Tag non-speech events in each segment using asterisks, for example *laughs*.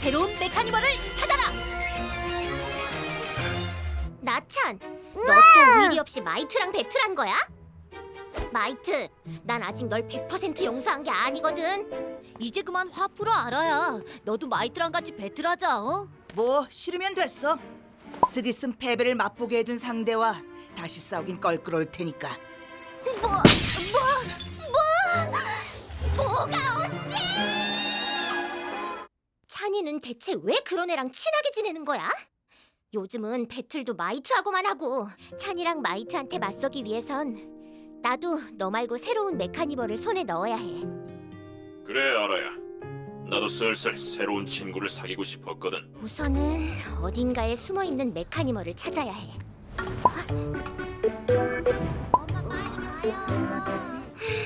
새로운 메카니멀을 찾아라. 나찬, 너 또 의리 없이 마이트랑 배틀한 거야? 마이트, 난 아직 널 100% 용서한 게 아니거든. 이제 그만 화 풀어 알아야. 너도 마이트랑 같이 배틀하자. 어? 뭐 싫으면 됐어. 스디슨 패배를 맛보게 해준 상대와 다시 싸우긴 껄끄러울 테니까. 뭐, 뭐, 뭐, 뭐가? 찬이는 대체 왜 그런 애랑 친하게 지내는 거야? 요즘은 배틀도 마이트하고만 하고 찬이랑 마이트한테 맞서기 위해선 나도 너 말고 새로운 메카니멀을 손에 넣어야 해. 그래 알아야 나도 슬슬 새로운 친구를 사귀고 싶었거든 우선은 어딘가에 숨어 있는 메카니멀을 찾아야 해.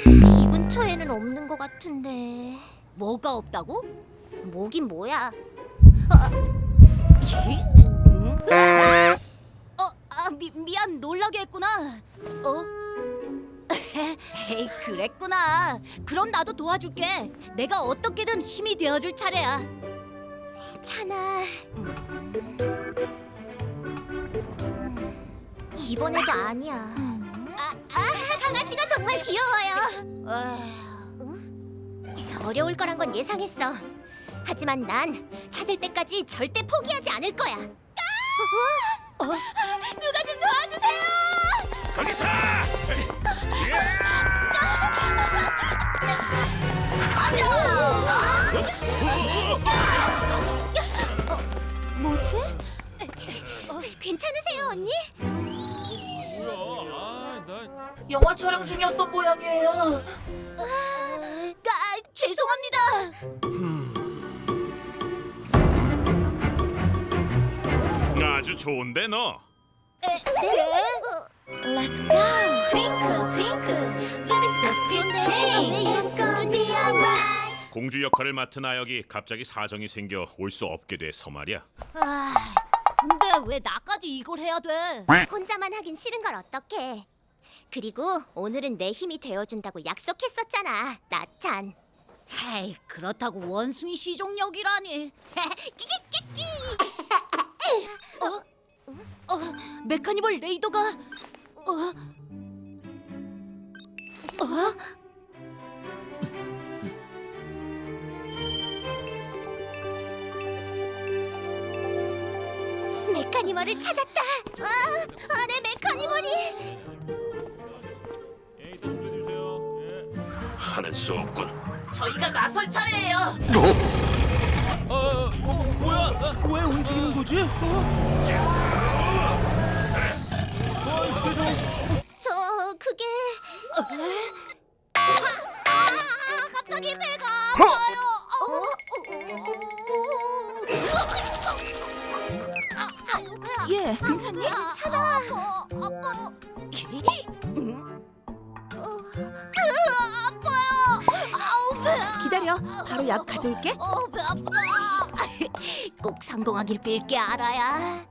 이 근처에는 없는 것 같은데. 뭐가 없다고? 뭐긴 뭐야? 응? 어, 아, 미, 미안 놀라게 했구나. 어? *laughs* 에이, 그랬구나. 그럼 나도 도와줄게. 내가 어떻게든 힘이 되어줄 차례야. 찬아. 이번에도 아니야. 아, 아, 강아지가 정말 귀여워요. 응? 어려울 거란 건 예상했어. 하지만 난 찾을 때까지 절대 포기하지 않을 거야. 어? 누가 좀 도와주세요! 거기서 뭐지? 괜찮으세요, 언니? 영화 촬영 중이었던 모양이에요. 아, 죄송합니다. 아주 좋은데 너 네? Let's go. Twinkle, twinkle, gonna be alright. 공주 역할을 맡은 아역이 갑자기 사정이 생겨 올 수 없게 돼서 말이야 아, 근데 왜 나까지 이걸 해야 돼? 혼자만 하긴 싫은 걸 어떡해. 그리고 오늘은 내 힘이 되어준다고 약속했었잖아, 나찬. 헤이, 그렇다고 원숭이 시종력이라니. *laughs* 어? 어? 메카니멀 레이더가... 어? 어? 메카니멀을 찾았다. 아, 아, 내 메카니멀이. 하는 수 없군 저희가 나설 차례예요. 왜 움직이는 거지? 저 그게 아, 아, 갑자기 배가 아파요. 예, 괜찮니? 괜찮아. 아파. 아 기다려. 바로 약 가져올게. 어, 배 아파. *laughs* 꼭 성공하길 빌게 알아야.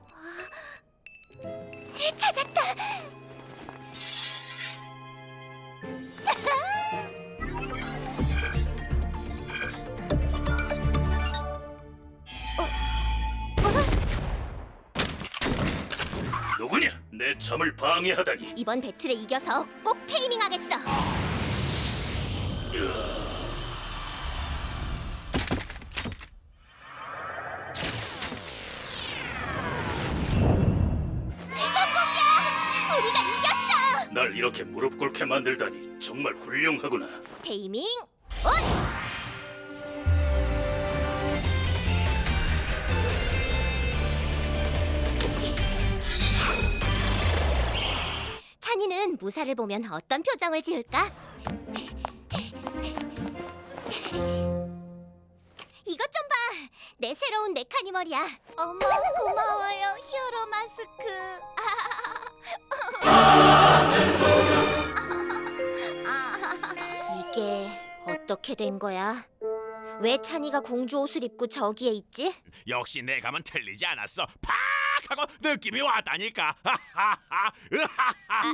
찾았다. 누구냐 내 잠을 방해하다니 이번 배틀에 이겨서 꼭 테이밍하겠어. 우리가 이겼어! 날 이렇게 무릎 꿇게 만들다니 정말 훌륭하구나 테이밍 온! 찬이는 무사를 보면 어떤 표정을 지을까? 이것 좀 봐! 내 새로운 메카니멀이야. 어머, 고마워요, 히어로 마스크. *laughs* 이게 어떻게 된 거야? 왜 찬이가 공주 옷을 입고 저기에 있지? 역시 내 감은 틀리지 않았어. 팍 하고 느낌이 왔다니까. 하하하. *laughs* 으하하.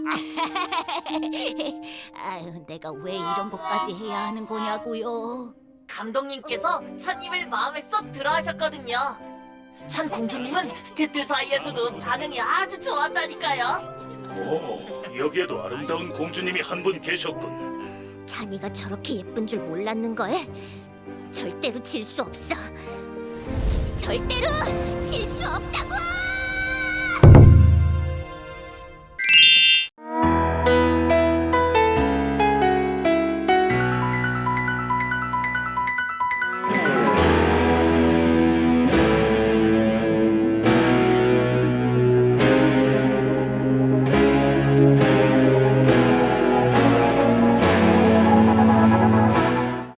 아유, 내가 왜 이런 것까지 해야 하는 거냐고요. 감독님께서 찬님을 마음에 쏙 들어하셨거든요. 찬 공주님은 스태프들 사이에서도 반응이 아주 좋았다니까요. 오, 여기에도 아름다운 공주님이 한 분 계셨군. 찬이가 저렇게 예쁜 줄 몰랐는 걸. 절대로 질 수 없어. 절대로 질 수 없다고.